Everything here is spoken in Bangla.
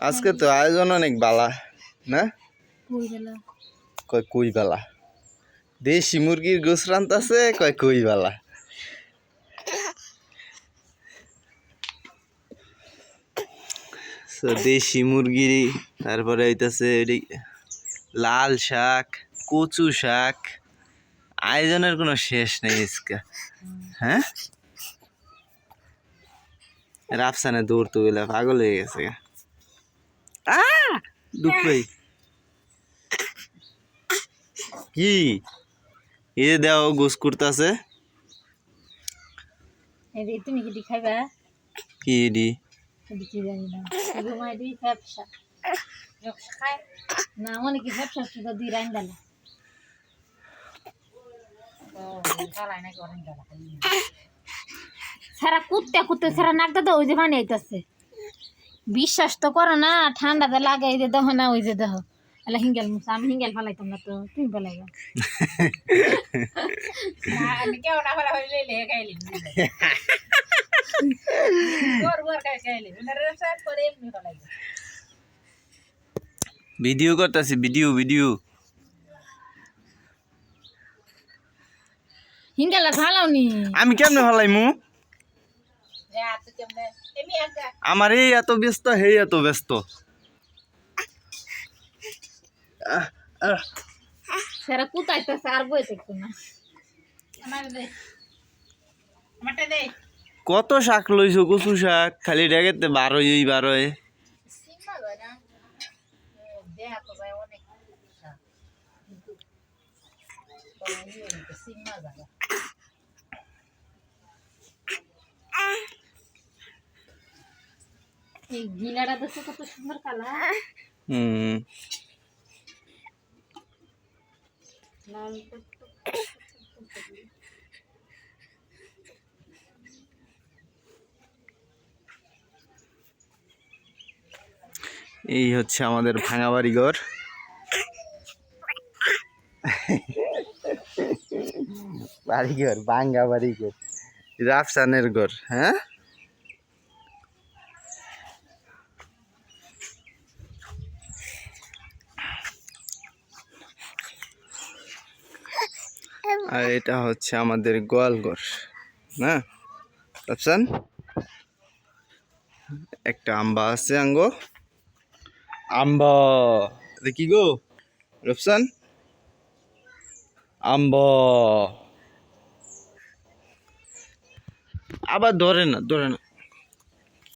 আজকে তো আয়োজন অনেক বালা না? কয় কই বালা দেশি মুরগির গোস রান্তাছে কয় কই বালা So, দেশি মুরগি তারপরে হইতাছে লাল শাক কচু শাক। আয়োজনের কোনো শেষ নেই ইসকা হ্যাঁ? রাফসানে দৌড় তো গেলে পাগল হয়ে গেছে পাই কি? এই যে দেও গোস করতেছে। তুমি কি খাইবা? কি জানি না। দি খায়। না মনে কি শুধু দি রাইন দালা সারা কুত্তে কুত্তে সারা নাক দাদা ওই যে পানি আইতাছে। বিশ্বাস তো করো না ঠান্ডাতে লাগে এই যে দেহ না ওই যে দেহ এলা হিঙ্গেল মুসা আমি হিঙ্গেল ফালাইতাম না তো তুমি ফালাইবা। ভিডিও করতেছি ভিডিও ভিডিও। হিঙ্গেল ফালাও নি আমি কেমনে ভালাইমু আমার এই এত ব্যস্ত হেই এত ব্যস্ত। আহ, আহ, সারা কুতাইতেছে আর বই দেখতো না। কত শাক লইছো কচু শাক? খালি ডেকেতে বারোই ওই বারোয়। এই গিলাটা দেখছ কত সুন্দর কালার। হুম। এই হচ্ছে আমাদের ভাঙা বাড়ি ঘর বাড়ি ঘর ভাঙ্গা বাড়ি ঘর রাফসানের ঘর হ্যাঁ? আর এটা হচ্ছে আমাদের গোয়াল ঘর না? রাফসান একটা আম্বা আছে আঙ্গ। আম্বা। দেখি গো? রফসান? আম্ব। আবার ধরে না ধরে না।